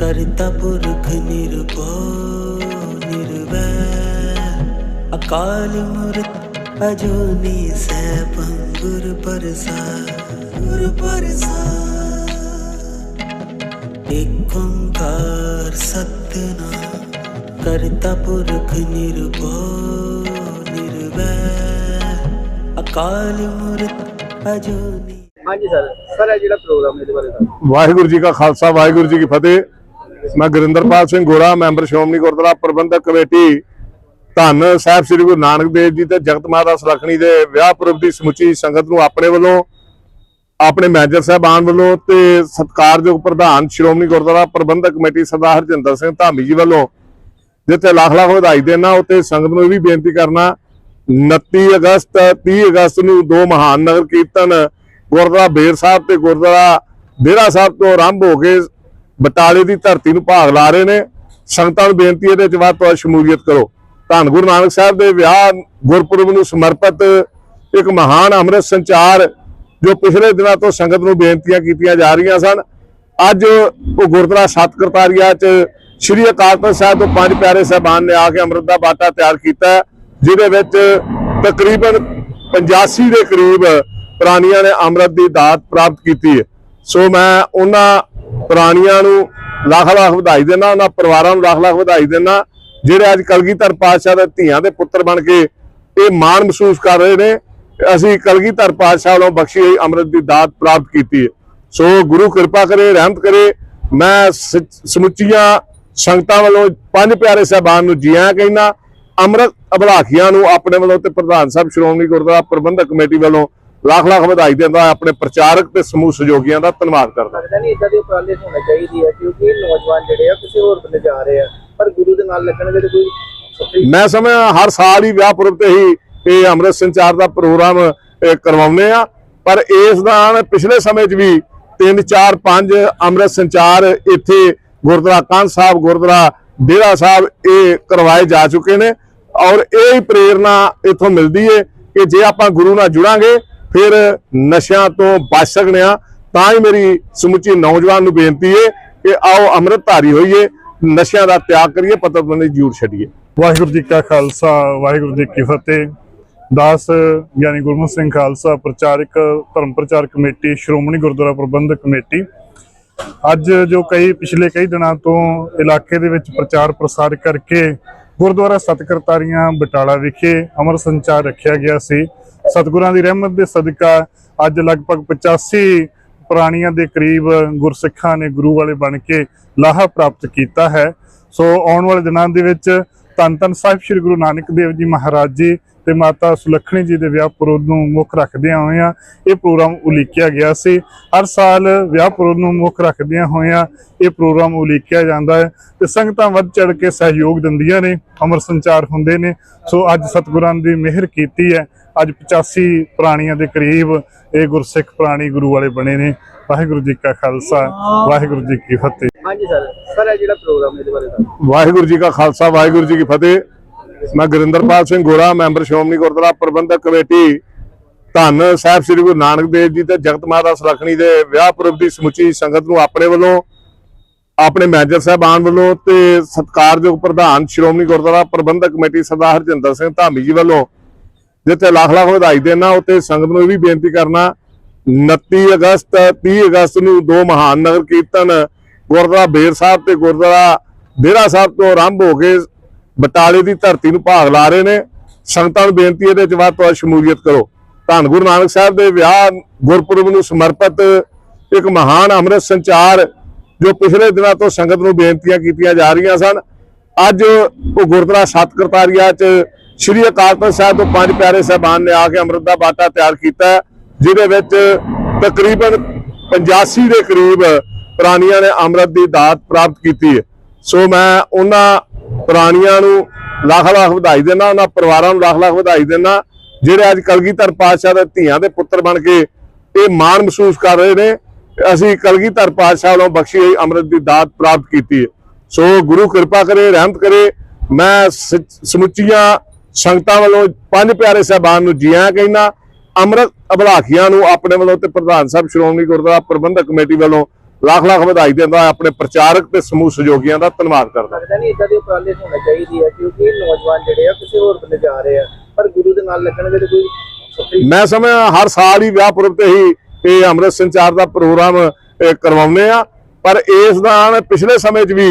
ਕਰਤਾ ਪੁਰਖ ਨਿਰਭਉ ਨਿਰਵੈਰ ਅਕਾਲ ਮੂਰਤ ਅਜੂਨੀ ਸੈਭੰ ਗੁਰ ਪ੍ਰਸਾਦ ਗੁਰ ਪ੍ਰਸਾਦ। ਏਕ ਓੰਕਾਰ ਸਤਨਾਮ ਕਰਤਾ ਪੁਰਖ ਨਿਰਭਉ ਨਿਰਵੈਰ ਅਕਾਲ ਮੂਰਤ ਅਜੂਨੀ। ਹਾਂਜੀ ਸਰ ਸਰ ਇਹ ਜਿਹੜਾ ਪ੍ਰੋਗਰਾਮ ਇਹਦੇ ਬਾਰੇ ਦੱਸੋ। ਵਾਹਿਗੁਰੂ ਜੀ ਕਾ ਖਾਲਸਾ ਵਾਹਿਗੁਰੂ ਜੀ ਕੀ ਫਤਿਹ। ਮੈਂ ਗੁਰਿੰਦਰਪਾਲ ਸਿੰਘ ਗੋਰਾ, ਮੈਂਬਰ ਸ਼੍ਰੋਮਣੀ ਗੁਰਦੁਆਰਾ ਪ੍ਰਬੰਧਕ ਕਮੇਟੀ, ਧੰਨ ਸਾਹਿਬ ਸ੍ਰੀ ਗੁਰੂ ਨਾਨਕ ਦੇਵ ਜੀ ਤੇ ਜਗਤ ਮਾਤਾ ਸੁਲੱਖਣੀ ਦੇ ਵਿਆਹ ਪੁਰਬ ਦੀ ਸਮੁੱਚੀ ਸੰਗਤ ਨੂੰ ਆਪਣੇ ਵੱਲੋਂ, ਆਪਣੇ ਮੈਨੇਜਰ ਸਾਹਿਬਾਨ ਵੱਲੋਂ ਤੇ ਸਤਿਕਾਰਯੋਗ ਪ੍ਰਧਾਨ ਸ਼੍ਰੋਮਣੀ ਗੁਰਦੁਆਰਾ ਪ੍ਰਬੰਧਕ ਕਮੇਟੀ ਸਰਦਾਰ ਹਰਜਿੰਦਰ ਸਿੰਘ ਧਾਮੀ ਜੀ ਵੱਲੋਂ, ਜਿੱਥੇ ਲੱਖ ਲੱਖ ਵਧਾਈ ਦੇਣਾ ਉੱਤੇ ਸੰਗਤ ਨੂੰ ਇਹ ਵੀ ਬੇਨਤੀ ਕਰਨਾ 29 ਅਗਸਤ 30 ਅਗਸਤ ਨੂੰ ਦੋ ਮਹਾਨ ਨਗਰ ਕੀਰਤਨ ਗੁਰਦੁਆਰਾ ਬੇਰ ਸਾਹਿਬ ਤੇ ਗੁਰਦੁਆਰਾ ਡੇਰਾ ਸਾਹਿਬ ਤੋਂ ਆਰੰਭ ਹੋ ਕੇ ਬਟਾਲੇ ਦੀ ਧਰਤੀ ਨੂੰ ਭਾਗ ਲਾ ਰਹੇ ਨੇ। ਸੰਗਤਾਂ ਨੂੰ ਬੇਨਤੀ ਹੈ ਇਹਦੇ ਵਿੱਚ ਵੱਧ ਤੋਂ ਵੱਧ ਸ਼ਮੂਲੀਅਤ ਕਰੋ। ਧੰਨ ਗੁਰੂ ਨਾਨਕ ਸਾਹਿਬ ਦੇ ਵਿਆਹ ਗੁਰਪੁਰਬ ਨੂੰ ਸਮਰਪਿਤ ਇੱਕ ਮਹਾਨ ਅੰਮ੍ਰਿਤ ਸੰਚਾਰ ਜੋ ਪਿਛਲੇ ਦਿਨਾਂ ਤੋਂ ਸੰਗਤ ਨੂੰ ਬੇਨਤੀਆਂ ਕੀਤੀਆਂ ਜਾ ਰਹੀਆਂ ਸਨ। ਅੱਜ ਉਹ ਗੁਰਦੁਆਰਾ ਸਤ ਕਰਤਾਰੀਆ ਚ ਸ੍ਰੀ ਅਕਾਲ ਤਖਤ ਸਾਹਿਬ ਤੋਂ ਪੰਜ ਪਿਆਰੇ ਸਾਹਿਬਾਨ ਨੇ ਆ ਕੇ ਅੰਮ੍ਰਿਤ ਦਾ ਬਾਟਾ ਤਿਆਰ ਕੀਤਾ ਜਿਹਦੇ ਵਿੱਚ ਤਕਰੀਬਨ 85 ਦੇ ਕਰੀਬ ਪ੍ਰਾਣੀਆਂ ਨੇ ਅੰਮ੍ਰਿਤ ਦੀ ਦਾਤ ਪ੍ਰਾਪਤ ਕੀਤੀ ਸੋ ਮੈਂ ਉਹਨਾਂ ਪੁਰਾਣੀਆਂ ਨੂੰ ਲੱਖ ਲੱਖ ਵਧਾਈ ਦੇਣਾ ਉਹਨਾਂ ਪਰਿਵਾਰਾਂ ਨੂੰ ਲੱਖ ਲੱਖ ਵਧਾਈ ਦੇਣਾ ਜਿਹੜੇ ਅੱਜ ਕਲਗੀਧਰ ਪਾਤਸ਼ਾਹ ਦੇ ਧੀਆਂ ਦੇ ਪੁੱਤਰ ਬਣ ਕੇ ਇਹ ਮਾਣ ਮਹਿਸੂਸ ਕਰ ਰਹੇ ਨੇ, ਅਸੀਂ ਕਲਗੀਧਰ ਪਾਤਸ਼ਾਹ ਵੱਲੋਂ ਬਖਸ਼ੀ ਹੋਈ ਅੰਮ੍ਰਿਤ ਦੀ ਦਾਤ ਪ੍ਰਾਪਤ ਕੀਤੀ ਹੈ। ਸੋ ਗੁਰੂ ਕਿਰਪਾ ਕਰੇ, ਰਹਿਮਤ ਕਰੇ। ਮੈਂ ਸਮੁੱਚੀਆਂ ਸੰਗਤਾਂ ਵੱਲੋਂ ਪੰਜ ਪਿਆਰੇ ਸਾਹਿਬਾਨ ਨੂੰ ਜੀ ਆਇਆਂ ਕਹਿੰਦਾ, ਅੰਮ੍ਰਿਤ ਅਭਲਾਖੀਆਂ ਨੂੰ ਆਪਣੇ ਵੱਲੋਂ ਤੇ ਪ੍ਰਧਾਨ ਸਾਹਿਬ ਸ਼੍ਰੋਮਣੀ ਗੁਰਦੁਆਰਾ ਪ੍ਰਬੰਧਕ ਕਮੇਟੀ ਵੱਲੋਂ ਲੱਖ ਲੱਖ ਵਧਾਈ ਦਿੰਦਾ ਆਪਣੇ ਪ੍ਰਚਾਰਕ ਤੇ ਸਮੂਹ ਸਹਿਯੋਗੀਆਂ ਦਾ ਧੰਨਵਾਦ ਕਰਦਾ। ਲੱਗਦਾ ਨਹੀਂ ਇਦਾਂ ਦੇ ਉਪਰਾਲੇ ਹੋਣੇ ਚਾਹੀਦੀ ਹੈ ਕਿਉਂਕਿ ਇਹ ਨੌਜਵਾਨ ਜਿਹੜੇ ਆ ਕਿਸੇ ਹੋਰ ਬੰਦੇ ਜਾ ਰਹੇ ਆ। ਪਰ ਗੁਰੂ ਦੇ ਨਾਲ ਲੱਗਣਗੇ ਤੇ ਕੋਈ ਸੱਚੀ ਮੈਂ ਸਮਝਦਾ ਹਰ ਸਾਲ ਹੀ ਵਿਆਹ ਪੁਰਬ ਤੇ ਹੀ ਇਹ ਅੰਮ੍ਰਿਤ ਸੰਚਾਰ ਦਾ ਪ੍ਰੋਗਰਾਮ ਕਰਵਾਉਂਦੇ ਆ ਪਰ ਇਸ ਦਾ ਪਿਛਲੇ ਸਮੇਂ 'ਚ ਵੀ 3 4 5 ਅੰਮ੍ਰਿਤ ਸੰਚਾਰ ਇੱਥੇ ਗੁਰਦੁਆਰਾ ਕੰਨ ਸਾਹਿਬ ਗੁਰਦੁਆਰਾ ਡੇਰਾ ਸਾਹਿਬ ਇਹ ਕਰਵਾਏ ਜਾ ਚੁੱਕੇ ਨੇ। ਔਰ ਇਹ ਹੀ ਪ੍ਰੇਰਣਾ ਇਥੋਂ ਮਿਲਦੀ ਏ ਕਿ ਜੇ ਆਪਾਂ ਗੁਰੂ ਨਾਲ ਜੁੜਾਂਗੇ ਫਿਰ ਨਸ਼ਿਆਂ ਤੋਂ ਬਚ ਸਕਦੇ ਆ, ਤਾਂ ਹੀ ਮੇਰੀ ਸਮੁੱਚੀ ਨੌਜਵਾਨ ਨੂੰ ਬੇਨਤੀ ਹੈ ਕਿ ਆਓ ਅੰਮ੍ਰਿਤ ਧਾਰੀ ਹੋਈਏ, ਨਸ਼ਿਆਂ ਦਾ ਤਿਆਗ ਕਰੀਏ ਪਤਵੰਦੀ ਜੂੜ ਛੱਡੀਏ। ਵਾਹਿਗੁਰੂ ਜੀ ਕਾ ਖਾਲਸਾ, ਵਾਹਿਗੁਰੂ ਜੀ ਕੀ ਫਤਿਹ। ਦਾਸ ਯਾਨੀ ਗੁਰਮੁਖ ਸਿੰਘ ਖਾਲਸਾ ਪ੍ਰਚਾਰਕ, ਧਰਮ ਪ੍ਰਚਾਰ ਕਮੇਟੀ, ਸ਼੍ਰੋਮਣੀ ਗੁਰਦੁਆਰਾ ਪ੍ਰਬੰਧਕ ਕਮੇਟੀ। ਅੱਜ ਜੋ ਕਈ, ਪਿਛਲੇ ਕਈ ਦਿਨਾਂ ਤੋਂ ਇਲਾਕੇ ਦੇ ਵਿੱਚ ਪ੍ਰਚਾਰ ਪ੍ਰਸਾਰ ਕਰਕੇ ਗੁਰਦੁਆਰਾ ਸਤਕਰਤਾਰੀਆਂ ਬਟਾਲਾ ਵਿਖੇ ਅਮਰ ਸੰਚਾਰ ਰੱਖਿਆ ਗਿਆ ਸੀ। ਸਤਿਗੁਰਾਂ ਦੀ ਰਹਿਮਤ ਦੇ ਸਦਕਾ ਅੱਜ ਲਗਭਗ 85 ਪ੍ਰਾਣੀਆਂ ਦੇ ਕਰੀਬ ਗੁਰਸਿੱਖਾਂ ਨੇ ਗੁਰੂ ਵਾਲੇ ਬਣ ਕੇ ਲਾਹਾ ਪ੍ਰਾਪਤ ਕੀਤਾ ਹੈ। ਸੋ ਆਉਣ ਵਾਲੇ ਦਿਨਾਂ ਦੇ ਵਿੱਚ ਧੰਨ ਧੰਨ ਸਾਹਿਬ ਸ੍ਰੀ ਗੁਰੂ ਨਾਨਕ ਦੇਵ ਜੀ ਮਹਾਰਾਜ ਜੀ ਤੇ ਮਾਤਾ ਸੁਲੱਖਣੀ ਜੀ ਦੇ ਵਿਆਹ ਪੁਰਬ ਨੂੰ ਮੁੱਖ ਰੱਖਦਿਆਂ ਹੋਇਆਂ ਇਹ ਪ੍ਰੋਗਰਾਮ ਉਲੀਕਿਆ ਗਿਆ ਸੀ। ਹਰ ਸਾਲ ਵਿਆਹ ਪੁਰਬ ਨੂੰ ਮੁੱਖ ਰੱਖਦਿਆਂ ਹੋਇਆਂ ਇਹ ਪ੍ਰੋਗਰਾਮ ਉਲੀਕਿਆ ਜਾਂਦਾ ਹੈ ਤੇ ਸੰਗਤਾਂ ਵੱਧ ਚੜ ਕੇ ਸਹਿਯੋਗ ਦਿੰਦੀਆਂ ਨੇ ਅਮਰ ਸੰਚਾਰ ਹੁੰਦੇ ਨੇ। ਸੋ ਅੱਜ ਸਤਿਗੁਰਾਂ ਦੀ ਮਿਹਰ ਕੀਤੀ ਹੈ। ਅੱਜ 85 ਪ੍ਰਾਣੀਆਂ ਦੇ ਕਰੀਬ ਇਹ ਗੁਰਸਿੱਖ ਪ੍ਰਾਣੀ ਗੁਰੂ ਵਾਲੇ ਬਣੇ ਨੇ। ਵਾਹਿਗੁਰੂ ਜੀ ਕਾ ਖਾਲਸਾ ਵਾਹਿਗੁਰੂ ਜੀ ਕੀ ਫਤਿਹ। ਹਾਂਜੀ ਸਰ ਸਰ ਇਹ ਜਿਹੜਾ ਪ੍ਰੋਗਰਾਮ ਇਹਦੇ ਬਾਰੇ ਦੱਸੋ। ਵਾਹਿਗੁਰੂ ਜੀ ਕਾ ਖਾਲਸਾ ਵਾਹਿਗੁਰੂ ਜੀ ਕੀ ਫਤਿਹ। ਮੈਂ ਗੁਰਿੰਦਰਪਾਲ ਸਿੰਘ ਗੋਰਾ, ਮੈਂਬਰ ਸ਼੍ਰੋਮਣੀ ਗੁਰਦੁਆਰਾ ਪ੍ਰਬੰਧਕ ਕਮੇਟੀ, ਧੰਨ ਸਾਹਿਬ ਸ੍ਰੀ ਗੁਰੂ ਨਾਨਕ ਦੇਵ ਜੀ ਤੇ ਜਗਤ ਮਾਤਾ ਸੁਲੱਖਣੀ ਦੇ ਵਿਆਹ ਪੁਰਬ ਦੀ ਸਮੁੱਚੀ ਸੰਗਤ ਨੂੰ ਆਪਣੇ ਵੱਲੋਂ, ਆਪਣੇ ਮੈਨੇਜਰ ਸਾਹਿਬਾਨ ਵੱਲੋਂ ਤੇ ਸਤਿਕਾਰਯੋਗ ਪ੍ਰਧਾਨ ਸ਼੍ਰੋਮਣੀ ਗੁਰਦੁਆਰਾ ਪ੍ਰਬੰਧਕ ਕਮੇਟੀ ਸਰਦਾਰ ਹਰਜਿੰਦਰ ਸਿੰਘ ਧਾਮੀ ਜੀ ਵੱਲੋਂ, ਜਿੱਥੇ ਲੱਖ ਲੱਖ ਵਧਾਈ ਦੇਣਾ ਉੱਤੇ ਸੰਗਤ ਨੂੰ ਇਹ ਵੀ ਬੇਨਤੀ ਕਰਨਾ 29 ਅਗਸਤ 30 ਅਗਸਤ ਨੂੰ ਦੋ ਮਹਾਨ ਨਗਰ ਕੀਰਤਨ ਗੁਰਦੁਆਰਾ ਬੇਰ ਸਾਹਿਬ ਤੇ ਗੁਰਦੁਆਰਾ ਡੇਰਾ ਸਾਹਿਬ ਤੋਂ ਆਰੰਭ ਹੋ ਕੇ ਬਟਾਲੇ ਦੀ ਧਰਤੀ ਨੂੰ ਭਾਗ ਲਾ ਰਹੇ ਨੇ। ਸੰਗਤਾਂ ਨੂੰ ਬੇਨਤੀ ਹੈ ਇਹਦੇ ਵਿੱਚ ਵੱਧ ਤੋਂ ਵੱਧ ਸ਼ਮੂਲੀਅਤ ਕਰੋ। ਧੰਨ ਗੁਰੂ ਨਾਨਕ ਸਾਹਿਬ ਦੇ ਵਿਆਹ ਗੁਰਪੁਰਬ ਨੂੰ ਸਮਰਪਿਤ ਇੱਕ ਮਹਾਨ ਅੰਮ੍ਰਿਤ ਸੰਚਾਰ ਜੋ ਪਿਛਲੇ ਦਿਨਾਂ ਤੋਂ ਸੰਗਤ ਨੂੰ ਬੇਨਤੀਆਂ ਕੀਤੀਆਂ ਜਾ ਰਹੀਆਂ ਸਨ। ਅੱਜ ਉਹ ਗੁਰਦੁਆਰਾ ਸਤ ਕਰਤਾਰੀਆ ਚ ਸ੍ਰੀ ਅਕਾਲ ਤਖਤ ਸਾਹਿਬ ਤੋਂ ਪੰਜ ਪਿਆਰੇ ਸਾਹਿਬਾਨ ਨੇ ਆ ਕੇ ਅੰਮ੍ਰਿਤ ਦਾ ਬਾਟਾ ਤਿਆਰ ਕੀਤਾ ਜਿਹਦੇ ਵਿੱਚ ਤਕਰੀਬਨ 85 ਦੇ ਕਰੀਬ ਪ੍ਰਾਣੀਆਂ ਨੇ ਅੰਮ੍ਰਿਤ ਦੀ ਦਾਤ ਪ੍ਰਾਪਤ ਕੀਤੀ ਸੋ ਮੈਂ ਉਹਨਾਂ ਪੁਰਾਣੀਆਂ ਨੂੰ ਲੱਖ ਲੱਖ ਵਧਾਈ ਦੇਣਾ ਉਹਨਾਂ ਪਰਿਵਾਰਾਂ ਨੂੰ ਲੱਖ ਲੱਖ ਵਧਾਈ ਦੇਣਾ ਜਿਹੜੇ ਅੱਜ ਕਲਗੀਧਰ ਪਾਤਸ਼ਾਹ ਦੇ ਧੀਆਂ ਦੇ ਪੁੱਤਰ ਬਣ ਕੇ ਇਹ ਮਾਣ ਮਹਿਸੂਸ ਕਰ ਰਹੇ ਨੇ, ਅਸੀਂ ਕਲਗੀਧਰ ਪਾਤਸ਼ਾਹ ਵੱਲੋਂ ਬਖਸ਼ੀ ਹੋਈ ਅੰਮ੍ਰਿਤ ਦੀ ਦਾਤ ਪ੍ਰਾਪਤ ਕੀਤੀ ਹੈ। ਸੋ ਗੁਰੂ ਕਿਰਪਾ ਕਰੇ, ਰਹਿਮਤ ਕਰੇ। ਮੈਂ ਸਮੁੱਚੀਆਂ ਸੰਗਤਾਂ ਵੱਲੋਂ ਪੰਜ ਪਿਆਰੇ ਸਾਹਿਬਾਨ ਨੂੰ ਜੀਆਂ ਕਹਿੰਦਾ, ਅੰਮ੍ਰਿਤ ਅਭਲਾਖੀਆਂ ਨੂੰ ਆਪਣੇ ਵੱਲੋਂ ਤੇ ਪ੍ਰਧਾਨ ਸਾਹਿਬ ਸ਼੍ਰੋਮਣੀ ਗੁਰਦੁਆਰਾ ਪ੍ਰਬੰਧਕ ਕਮੇਟੀ ਵੱਲੋਂ ਲੱਖ ਲੱਖ ਵਧਾਈ ਦਿੰਦਾ ਆਪਣੇ ਪ੍ਰਚਾਰਕ ਤੇ ਸਮੂਹ ਸਹਿਯੋਗੀਆਂ ਦਾ ਧੰਨਵਾਦ ਕਰਦਾ ਲੱਗਦਾ ਨਹੀਂ ਇਦਾਂ ਦੇ ਉਪਰਾਲੇ ਹੋਣੇ ਚਾਹੀਦੇ ਆ ਕਿਉਂਕਿ ਨੌਜਵਾਨ ਜਿਹੜੇ ਆ ਕਿਸੇ ਹੋਰ ਬੰਦੇ ਜਾ ਰਹੇ ਆ ਪਰ ਗੁਰੂ ਦੇ ਨਾਲ ਲੱਗਣਗੇ ਤੇ ਕੋਈ ਸਫਰੀ ਮੈਂ ਸਮਝਦਾ ਹਰ ਸਾਲ ਹੀ ਵਿਆਹ ਪੁਰਬ ਤੇ ਹੀ ਇਹ ਅੰਮ੍ਰਿਤ ਸੰਚਾਰ ਦਾ ਪ੍ਰੋਗਰਾਮ ਕਰਵਾਉਂਦੇ ਆ ਪਰ ਇਸ ਦਾ ਪਿਛਲੇ ਸਮੇਂ 'ਚ ਵੀ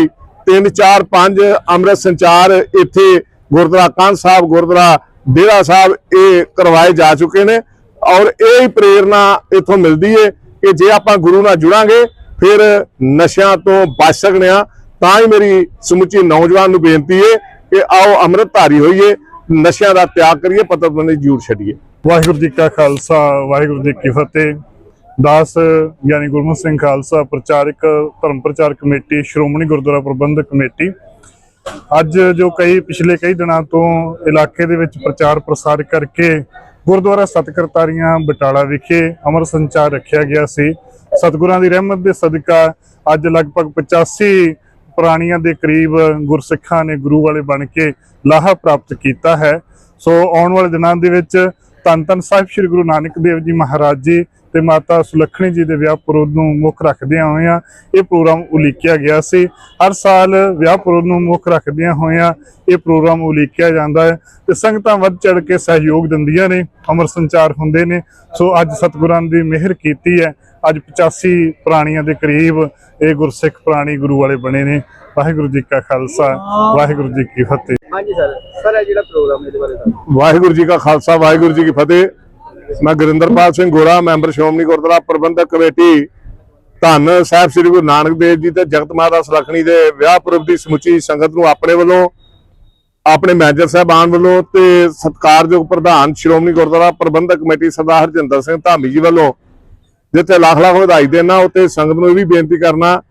3 4 5 ਅੰਮ੍ਰਿਤ ਸੰਚਾਰ ਇੱਥੇ ਗੁਰਦੁਆਰਾ ਕੰਧ ਸਾਹਿਬ ਗੁਰਦੁਆਰਾ ਡੇਰਾ ਸਾਹਿਬ ਇਹ ਕਰਵਾਏ ਜਾ ਚੁੱਕੇ ਨੇ ਔਰ ਇਹ ਹੀ ਪ੍ਰੇਰਣਾ ਇੱਥੋਂ ਮਿਲਦੀ ਏ ਕਿ ਜੇ ਆਪਾਂ ਗੁਰੂ ਨਾਲ ਜੁੜਾਂਗੇ ਫਿਰ ਨਸ਼ਿਆਂ ਤੋਂ ਬਚ ਸਕਦੇ ਆ, ਤਾਂ ਹੀ ਮੇਰੀ ਸਮੁੱਚੀ ਨੌਜਵਾਨ ਨੂੰ ਬੇਨਤੀ ਹੈ ਕਿ ਆਓ ਅੰਮ੍ਰਿਤ ਧਾਰੀ ਹੋਈਏ, ਨਸ਼ਿਆਂ ਦਾ ਤਿਆਗ ਕਰੀਏ ਪਤਰਬੰਦੀ ਜੂਰ ਛੱਡੀਏ। ਵਾਹਿਗੁਰੂ ਜੀ ਕਾ ਖਾਲਸਾ, ਵਾਹਿਗੁਰੂ ਜੀ ਕੀ ਫਤਿਹ। ਦਾਸ ਯਾਨੀ ਗੁਰਮੁਖ ਸਿੰਘ ਖਾਲਸਾ, ਪ੍ਰਚਾਰਕ, ਧਰਮ ਪ੍ਰਚਾਰ ਕਮੇਟੀ, ਸ਼੍ਰੋਮਣੀ ਗੁਰਦੁਆਰਾ ਪ੍ਰਬੰਧਕ ਕਮੇਟੀ। ਅੱਜ ਜੋ ਕਈ, ਪਿਛਲੇ ਕਈ ਦਿਨਾਂ ਤੋਂ ਇਲਾਕੇ ਦੇ ਵਿੱਚ ਪ੍ਰਚਾਰ ਪ੍ਰਸਾਰ ਕਰਕੇ ਗੁਰਦੁਆਰਾ ਸਤਕਰਤਾਰੀਆਂ ਬਟਾਲਾ ਵਿਖੇ ਅਮਰ ਸੰਚਾਰ ਰੱਖਿਆ ਗਿਆ ਸੀ। ਸਤਿਗੁਰਾਂ ਦੀ ਰਹਿਮਤ ਦੇ ਸਦਕਾ ਅੱਜ ਲਗਭਗ 85 ਪ੍ਰਾਣੀਆਂ ਦੇ ਕਰੀਬ ਗੁਰਸਿੱਖਾਂ ਨੇ ਗੁਰੂ ਵਾਲੇ ਬਣ ਕੇ ਲਾਹਾ ਪ੍ਰਾਪਤ ਕੀਤਾ ਹੈ। ਸੋ ਆਉਣ ਵਾਲੇ ਦਿਨਾਂ ਦੇ ਵਿੱਚ ਧੰਨ ਧੰਨ ਸਾਹਿਬ ਸ੍ਰੀ ਗੁਰੂ ਨਾਨਕ ਦੇਵ ਜੀ ਮਹਾਰਾਜ ਜੀ ਤੇ ਮਾਤਾ ਸੁਲੱਖਣੀ ਜੀ ਦੇ ਵਿਆਹ ਪੁਰਬ ਨੂੰ ਮੁੱਖ ਰੱਖਦਿਆਂ ਹੋਇਆਂ ਇਹ ਪ੍ਰੋਗਰਾਮ ਉਲੀਕਿਆ ਗਿਆ ਸੀ। ਹਰ ਸਾਲ ਵਿਆਹ ਪੁਰਬ ਨੂੰ ਮੁੱਖ ਰੱਖਦਿਆਂ ਹੋਇਆਂ ਇਹ ਪ੍ਰੋਗਰਾਮ ਉਲੀਕਿਆ ਜਾਂਦਾ ਹੈ ਤੇ ਸੰਗਤਾਂ ਵੱਧ ਚੜ ਕੇ ਸਹਿਯੋਗ ਦਿੰਦੀਆਂ ਨੇ, ਅਮਰ ਸੰਚਾਰ ਹੁੰਦੇ ਨੇ। ਸੋ ਅੱਜ ਸਤਿਗੁਰਾਂ ਦੀ ਮਿਹਰ ਕੀਤੀ ਹੈ। ਅੱਜ 85 ਪ੍ਰਾਣੀਆਂ ਦੇ ਕਰੀਬ ਇਹ ਗੁਰਸਿੱਖ ਪ੍ਰਾਣੀ ਗੁਰੂ ਵਾਲੇ ਬਣੇ ਨੇ। ਵਾਹਿਗੁਰੂ ਜੀ ਕਾ ਖਾਲਸਾ ਵਾਹਿਗੁਰੂ ਜੀ ਕੀ ਫਤਿਹ। ਹਾਂਜੀ ਸਰ ਸਰ ਇਹ ਜਿਹੜਾ ਪ੍ਰੋਗਰਾਮ ਇਹਦੇ ਬਾਰੇ ਦੱਸੋ। ਵਾਹਿਗੁਰੂ ਜੀ ਕਾ ਖਾਲਸਾ ਵਾਹਿਗੁਰੂ ਜੀ ਕੀ ਫਤਿਹ। ਮੈਂ ਗੁਰਿੰਦਰਪਾਲ ਸਿੰਘ ਗੋਰਾ ਮੈਂਬਰ ਸ਼੍ਰੋਮਣੀ ਗੁਰਦੁਆਰਾ ਪ੍ਰਬੰਧਕ ਕਮੇਟੀ। ਧੰਨ ਸਾਹਿਬ ਸ੍ਰੀ ਗੁਰੂ ਨਾਨਕ ਦੇਵ ਜੀ ਤੇ ਜਗਤ ਮਾਤਾ ਸੁਲੱਖਣੀ ਦੇ ਵਿਆਹ ਪੁਰਬ ਦੀ ਸਮੁੱਚੀ ਸੰਗਤ ਨੂੰ ਆਪਣੇ ਵੱਲੋਂ ਆਪਣੇ ਮੈਨੇਜਰ ਸਾਹਿਬਾਨ ਵੱਲੋਂ ਤੇ ਸਤਿਕਾਰਯੋਗ ਪ੍ਰਧਾਨ ਸ਼੍ਰੋਮਣੀ ਗੁਰਦੁਆਰਾ ਪ੍ਰਬੰਧਕ ਕਮੇਟੀ ਸਰਦਾਰ ਹਰਜਿੰਦਰ ਸਿੰਘ ਧਾਮੀ ਜੀ ਵੱਲੋਂ ਜਿੱਥੇ ਲੱਖ ਲੱਖ ਵਧਾਈ ਦੇਣਾ ਉੱਤੇ ਸੰਗਤ ਨੂੰ ਇਹ ਵੀ ਬੇਨਤੀ ਕਰਨਾ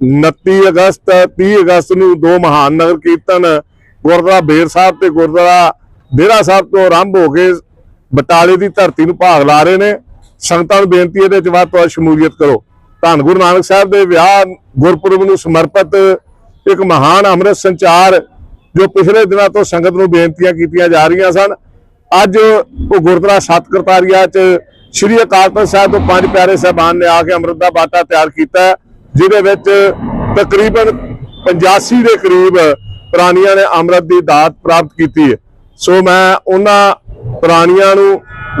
29 ਅਗਸਤ 30 ਅਗਸਤ ਨੂੰ ਦੋ ਮਹਾਨ ਨਗਰ ਕੀਰਤਨ, ਗੁਰਦੁਆਰਾ ਬੇਰ ਸਾਹਿਬ ਤੇ ਗੁਰਦੁਆਰਾ ਡੇਰਾ ਸਾਹਿਬ ਤੋਂ ਆਰੰਭ ਹੋ ਕੇ ਬਟਾਲੇ ਦੀ ਧਰਤੀ ਨੂੰ ਭਾਗ ਲਾ ਰਹੇ ਨੇ। ਸੰਗਤਾਂ ਨੂੰ ਬੇਨਤੀ ਇਹਦੇ 'ਚ ਵੱਧ ਤੋਂ ਵੱਧ ਸ਼ਮੂਲੀਅਤ ਕਰੋ। ਧੰਨ ਗੁਰੂ ਨਾਨਕ ਸਾਹਿਬ ਦੇ ਵਿਆਹ ਗੁਰਪੁਰਬ ਨੂੰ ਸਮਰਪਿਤ ਇੱਕ ਮਹਾਨ ਅੰਮ੍ਰਿਤ ਸੰਚਾਰ ਜੋ ਪਿਛਲੇ ਦਿਨਾਂ ਤੋਂ ਸੰਗਤ ਨੂੰ ਬੇਨਤੀਆਂ ਕੀਤੀਆਂ ਜਾ ਰਹੀਆਂ ਸਨ। ਅੱਜ ਉਹ ਗੁਰਦੁਆਰਾ ਸਤਕਰਤਾਰੀਆ ਚ ਸ੍ਰੀ ਅਕਾਲ ਤਖਤ ਸਾਹਿਬ ਤੋਂ ਪੰਜ ਪਿਆਰੇ ਸਾਹਿਬਾਨ ਨੇ ਆ ਕੇ ਅੰਮ੍ਰਿਤ ਦਾ ਬਾਟਾ ਤਿਆਰ ਕੀਤਾ ਜਿਹਦੇ ਵਿੱਚ ਤਕਰੀਬਨ 85 ਦੇ ਕਰੀਬ ਪ੍ਰਾਣੀਆਂ ਨੇ ਅੰਮ੍ਰਿਤ ਦੀ ਦਾਤ ਪ੍ਰਾਪਤ ਕੀਤੀ ਹੈ। ਸੋ ਮੈਂ ਉਹਨਾਂ ਪ੍ਰਾਣੀਆਂ ਨੂੰ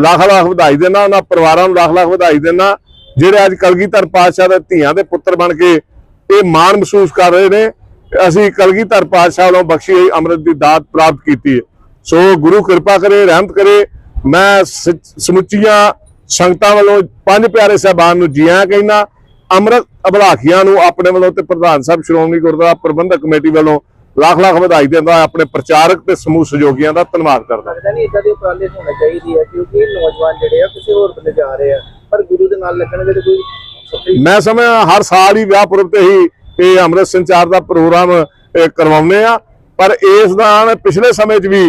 ਲੱਖ ਲੱਖ ਵਧਾਈ ਦੇਣਾ ਉਹਨਾਂ ਪਰਿਵਾਰਾਂ ਨੂੰ ਲੱਖ ਲੱਖ ਵਧਾਈ ਦੇਣਾ ਜਿਹੜੇ ਅੱਜ ਕਲਗੀਧਰ ਪਾਤਸ਼ਾਹ ਦੇ ਧੀਆਂ ਦੇ ਪੁੱਤਰ ਬਣ ਕੇ ਇਹ ਮਾਣ ਮਹਿਸੂਸ ਕਰ ਰਹੇ ਨੇ ਕਿ ਅਸੀਂ ਕਲਗੀਧਰ ਪਾਤਸ਼ਾਹ ਵੱਲੋਂ ਬਖਸ਼ੀ ਹੋਈ ਅੰਮ੍ਰਿਤ ਦੀ ਦਾਤ ਪ੍ਰਾਪਤ ਕੀਤੀ ਹੈ। ਸੋ ਗੁਰੂ ਕਿਰਪਾ ਕਰੇ, ਰਹਿਮਤ ਕਰੇ, ਮੈਂ ਸ- ਸਮੁੱਚੀਆਂ ਸੰਗਤਾਂ ਵੱਲੋਂ ਪੰਜ ਪਿਆਰੇ ਸਾਹਿਬਾਨ ਨੂੰ ਜੀ ਆਇਆਂ ਕਹਿੰਦਾ ਅੰਮ੍ਰਿਤ ਅਭਲਾਖੀਆਂ ਨੂੰ ਆਪਣੇ ਵੱਲੋਂ ਤੇ ਪ੍ਰਧਾਨ ਸਾਹਿਬ ਸ਼੍ਰੋਮਣੀ ਗੁਰਦੁਆਰਾ ਪ੍ਰਬੰਧਕ ਕਮੇਟੀ ਵੱਲੋਂ ਲੱਖ ਲੱਖ ਵਧਾਈ ਦਿੰਦਾ ਆਪਣੇ ਪ੍ਰਚਾਰਕ ਤੇ ਸਮੂਹ ਸਹਿਯੋਗੀਆਂ ਦਾ ਧੰਨਵਾਦ ਕਰਦਾ ਲੱਗਦਾ ਨਹੀਂ ਇਦਾਂ ਦੇ ਉਪਰਾਲੇ ਹੋਣੇ ਚਾਹੀਦੇ ਆ ਕਿਉਂਕਿ ਨੌਜਵਾਨ ਜਿਹੜੇ ਆ ਕਿਸੇ ਹੋਰ ਬੰਦੇ ਜਾ ਰਹੇ ਆ ਪਰ ਗੁਰੂ ਦੇ ਨਾਲ ਲੱਗਣਗੇ ਤੇ ਕੋਈ ਸਫਰੀ ਮੈਂ ਸਮਝਦਾ ਹਰ ਸਾਲ ਹੀ ਵਿਆਹ ਪੁਰਬ ਤੇ ਹੀ ਇਹ ਅੰਮ੍ਰਿਤ ਸੰਚਾਰ ਦਾ ਪ੍ਰੋਗਰਾਮ ਇਹ ਕਰਵਾਉਂਦੇ ਆ ਪਰ ਇਸ ਦਾ ਪਿਛਲੇ ਸਮੇਂ 'ਚ ਵੀ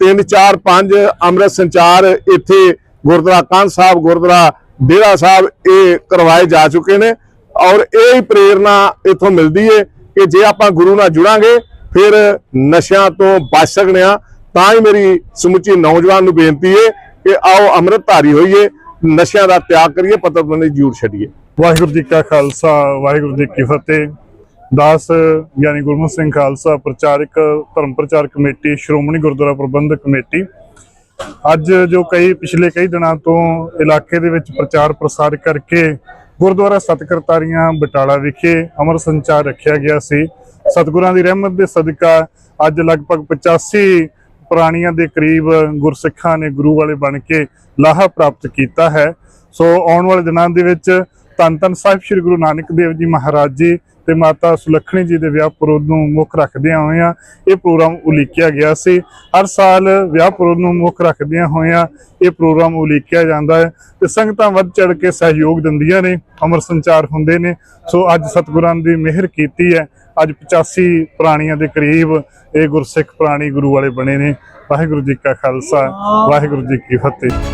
3 4 5 ਅੰਮ੍ਰਿਤ ਸੰਚਾਰ ਇੱਥੇ ਗੁਰਦੁਆਰਾ ਕੰਧ ਸਾਹਿਬ, ਗੁਰਦੁਆਰਾ ਡੇਰਾ ਸਾਹਿਬ, ਇਹ ਕਰਵਾਏ ਜਾ ਚੁੱਕੇ ਨੇ ਔਰ ਇਹ ਹੀ ਪ੍ਰੇਰਣਾ ਇੱਥੋਂ ਮਿਲਦੀ ਏ ਕਿ ਜੇ ਆਪਾਂ ਗੁਰੂ ਨਾਲ ਜੁੜਾਂਗੇ, ਫਿਰ ਨਸ਼ਿਆਂ ਤੋਂ ਬਚ ਸਕਦੇ ਆ ਤਾਂ ਹੀ ਮੇਰੀ ਸਮੁੱਚੀ ਨੌਜਵਾਨ ਨੂੰ ਬੇਨਤੀ ਏ ਕਿ ਆਓ ਅੰਮ੍ਰਿਤਧਾਰੀ ਹੋਈਏ, ਨਸ਼ਿਆਂ ਦਾ ਤਿਆਗ ਕਰੀਏ ਪਤਰਬੰਦੀ ਜੂਰ ਛੱਡੀਏ। ਵਾਹਿਗੁਰੂ ਜੀ ਕਾ ਖਾਲਸਾ, ਵਾਹਿਗੁਰੂ ਜੀ ਕੀ ਫਤਿਹ। ਦਾਸ ਯਾਨੀ ਗੁਰਮੁਖ ਸਿੰਘ ਖਾਲਸਾ ਪ੍ਰਚਾਰਕ, ਧਰਮ ਪ੍ਰਚਾਰ ਕਮੇਟੀ, ਸ਼੍ਰੋਮਣੀ ਗੁਰਦੁਆਰਾ ਪ੍ਰਬੰਧਕ ਕਮੇਟੀ ਅੱਜ ਜੋ ਕਈ ਪਿਛਲੇ ਕਈ ਦਿਨਾਂ ਤੋਂ ਇਲਾਕੇ ਦੇ ਵਿੱਚ ਪ੍ਰਚਾਰ ਪ੍ਰਸਾਰ ਕਰਕੇ ਗੁਰਦੁਆਰਾ ਸਤਕਰਤਾਰੀਆਂ ਬਟਾਲਾ ਵਿਖੇ ਅਮਰ ਸੰਚਾਰ ਰੱਖਿਆ ਗਿਆ ਸੀ। ਸਤਿਗੁਰਾਂ ਦੀ ਰਹਿਮਤ ਦੇ ਸਦਕਾ ਅੱਜ ਲਗਭਗ 85 ਪ੍ਰਾਣੀਆਂ ਦੇ ਕਰੀਬ ਗੁਰਸਿੱਖਾਂ ਨੇ ਗੁਰੂ ਵਾਲੇ ਬਣ ਕੇ ਲਾਹਾ ਪ੍ਰਾਪਤ ਕੀਤਾ ਹੈ। ਸੋ ਆਉਣ ਵਾਲੇ ਦਿਨਾਂ ਦੇ ਵਿੱਚ ਧੰਨ ਧੰਨ ਸਾਹਿਬ ਸ੍ਰੀ ਗੁਰੂ ਨਾਨਕ ਦੇਵ ਜੀ ਮਹਾਰਾਜ ਜੀ ਤੇ ਮਾਤਾ ਸੁਲੱਖਣੀ ਜੀ ਦੇ ਵਿਆਹ ਪੁਰਬ ਨੂੰ ਮੁੱਖ ਰੱਖਦਿਆਂ ਹੋਇਆਂ ਇਹ ਪ੍ਰੋਗਰਾਮ ਉਲੀਕਿਆ ਗਿਆ ਸੀ। ਹਰ ਸਾਲ ਵਿਆਹ ਪੁਰਬ ਨੂੰ ਮੁੱਖ ਰੱਖਦਿਆਂ ਹੋਇਆਂ ਇਹ ਪ੍ਰੋਗਰਾਮ ਉਲੀਕਿਆ ਜਾਂਦਾ ਹੈ ਤੇ ਸੰਗਤਾਂ ਵੱਧ ਚੜ ਕੇ ਸਹਿਯੋਗ ਦਿੰਦੀਆਂ ਨੇ, ਅਮਰ ਸੰਚਾਰ ਹੁੰਦੇ ਨੇ। ਸੋ ਅੱਜ ਸਤਿਗੁਰਾਂ ਦੀ ਮਿਹਰ ਕੀਤੀ ਹੈ। ਅੱਜ 85 ਪ੍ਰਾਣੀਆਂ ਦੇ ਕਰੀਬ ਇਹ ਗੁਰਸਿੱਖ ਪ੍ਰਾਣੀ ਗੁਰੂ ਵਾਲੇ ਬਣੇ ਨੇ। ਵਾਹਿਗੁਰੂ ਜੀ ਕਾ ਖਾਲਸਾ, ਵਾਹਿਗੁਰੂ ਜੀ ਕੀ ਫਤਿਹ।